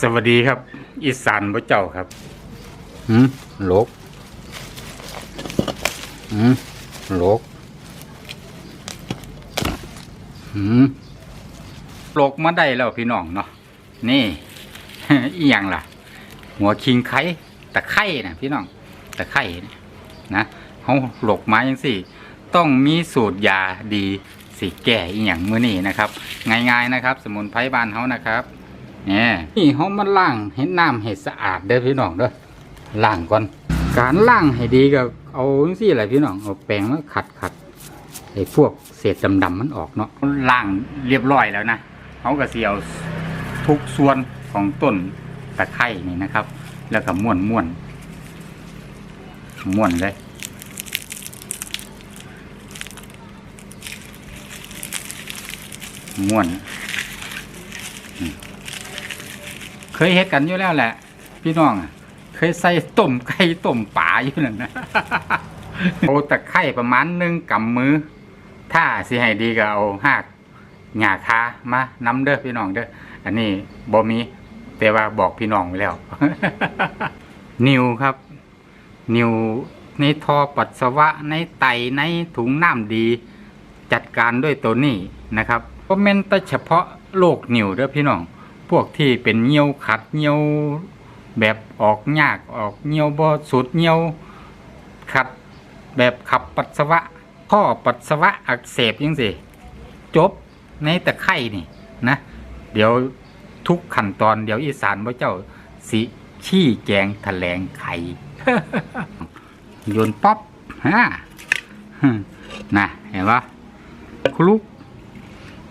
สวัสดีครับ อีสานพระเจ้าครับหืมโลกหืมโลกหืมโลกมาได้แล้วพี่น้องเนาะนี่ อีหยังล่ะ หัวคิงไข่ตะไคร่นะพี่น้องตะไคร่นะนะเขาหลกมาอย่างสี่ต้องมีสูตรยาดีสิแก้อีหยังมื้อนี้นะครับ ง่ายๆนะครับ สมุนไพรบ้านเขานะครับ เนี่ยนี่เขามาล้างให้น้ำให้สะอาดเด้อพี่น้องเด้อล้างก่อน การล้างให้ดีก็เอาจังซี่แหละพี่น้องเอาแปรงมาขัดขัดไอ้พวกเศษดำๆมันออกเนาะล้างเรียบร้อยแล้วนะเขาก็สิเอาทุกส่วนของต้นตะไคร่นี่นะครับ แล้วก็ม้วนม้วนม้วนเลยม่วน เคยเฮ็ดกันอยู่แล้วแหละ พี่น้อง เคยใส่ต้มไก่ต้มป่าอยู่นั่นนะโอาตะไคร่ประมาณหนึ่งกำมือ ถ้าสิให้ดีก็เอาหากหญ้าคามาน้ำเด้อพี่น้องเด้ออันนี้บ่มี แต่ว่าบอกพี่น้องไว้แล้ว นิวครับ นิวในท่อปัสสาวะในไตในถุงน้ำดี จัดการด้วยตัวนี้นะครับก็เมนแต่เฉพาะโรคนิ่วเด้อพี่น้อง พวกที่เป็นเหี่ยวขัดเหี่ยวแบบออกยากออกเหี่ยวบ่สุดเหี่ยวขัดแบบขับปัสสาวะข้อปัสสาวะอักเสบยังสิจบในตะไคร่นี่นะ เดี๋ยวทุกขั้นตอนเดี๋ยวอีสานพระเจ้าสิชี้แจงแถลงไข่โยนป๊อปฮะนะเห็นปะคลุก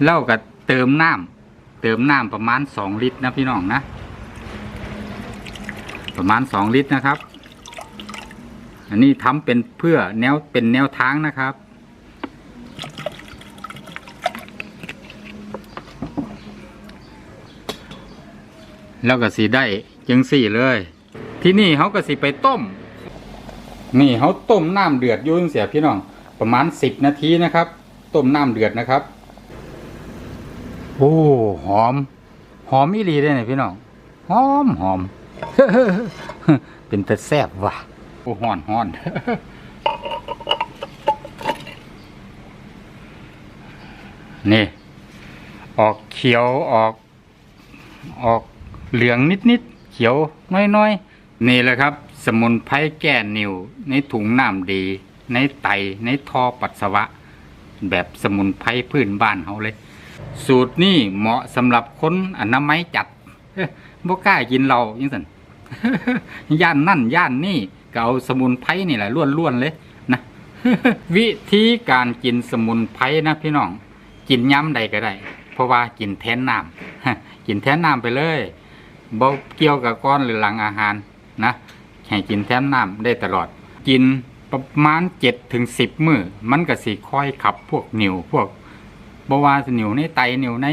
แล้วก็เติมน้ำ เติมน้ำประมาณสองลิตรนะพี่น้องนะ ประมาณสองลิตรนะครับ อันนี้ทำเป็นเพื่อแนวเป็นแนวทางนะครับแล้วก็สีได้จังสี่เลย ที่นี่เขาก็สิไปต้ม นี่เขาต้มน้ำเดือดอยุ่จั่งเสียพี่น้อง ประมาณสิบนาทีนะครับ ต้มน้ำเดือดนะครับ โอ้หอม หอมอีหลีได้เนี่ยพี่น้องหอมหอมเป็นแต่แซ่บว่ะโอ้ฮ้อนฮ้อนนี่ ออกเขียวออก ออกเหลืองนิดๆเขียวน้อยๆ นี่แหละครับ สมุนไพรแก้นิวในถุงน้ำดี ในไตในท่อปัสสาวะ แบบสมุนไพรพื้นบ้านเขาเลย สูตรนี่เหมาะสำหรับคนอนามัยจัดบ่กล้ากินเรายังสันย่านนั่นย่านนี่ก็เอาสมุนไพรนี่แหละล้วนๆเลยนะวิธีการกินสมุนไพรนะพี่น้อง กินย้ำใดก็ได้ เพราะว่ากินแทนน้ำกินแทนน้ำไปเลยบ่เกี่ยวกับก้อนหรือหลังอาหารนะให้กินแทนน้ำได้ตลอด กินประมาณเจ็ดถึงสิบมือมันก็สิค่อยขับพวกนิ่วพวก บว่าสินิ่วในไตนิวใน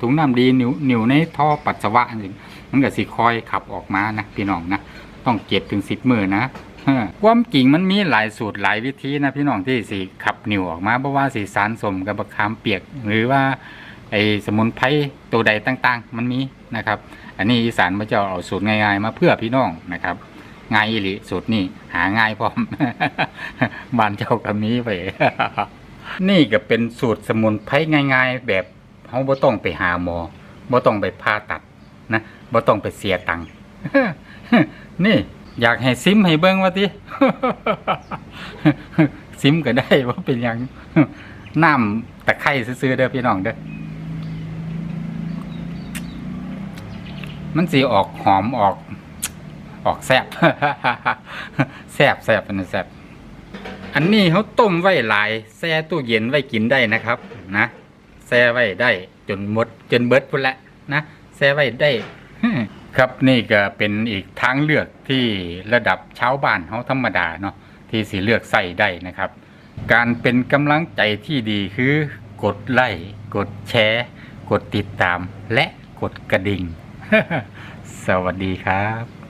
ถุงน้ำดีนิ่วนิวในท่อปัสสาวะนี่มันก็สิคอยขับออกมานะพี่น้องนะต้องเจ็ดถึงสิบมือนะความจริงมันมีหลายสูตรหลายวิธีนะพี่น้องที่สิขับนิวออกมาเพราะว่าสีสารสมกับบักขามเปียก หรือว่าไอสมุนไพรตัวใดต่าง ๆ มันมีนะครับ อันนี้อีสานมาจะเอาสูตรง่าย ๆ มาเพื่อพี่น้องนะครับง่ายอีหลีสูตรนี่หาง่ายพร้อมบ้านเจ้าก็มีไป นี่ก็เป็นสูตรสมุนไพรง่าย ๆ แบบเขาบ่ต้องไปหาหมอบ่ต้องไปผ่าตัดนะบ่ต้องไปเสียตังค์นี่ อยากให้ซิมให้เบิ่งว่าติซิมก็ได้ว่าเป็นหยังน้ำตะไคร้ซื้อเด้อพี่น้องเด้อมันสีออกหอมออก ออกแซบแซบแซบอันนี้แซบ อันนี้เขาต้มไว้หลายแช่ตู้เย็นไว้กินได้นะครับ นะแช่ไว้ได้จนหมดจนเบิดพุ่นละนะแช่ไว้ได้ครับนี่ก็เป็นอีกทางเลือกที่ระดับชาวบ้านเขาธรรมดาเนาะที่สิเลือกใส่ได้นะครับ การเป็นกำลังใจที่ดีคือกดไลค์กดแชร์ กดติดตาม และกดกระดิ่ง สวัสดีครับ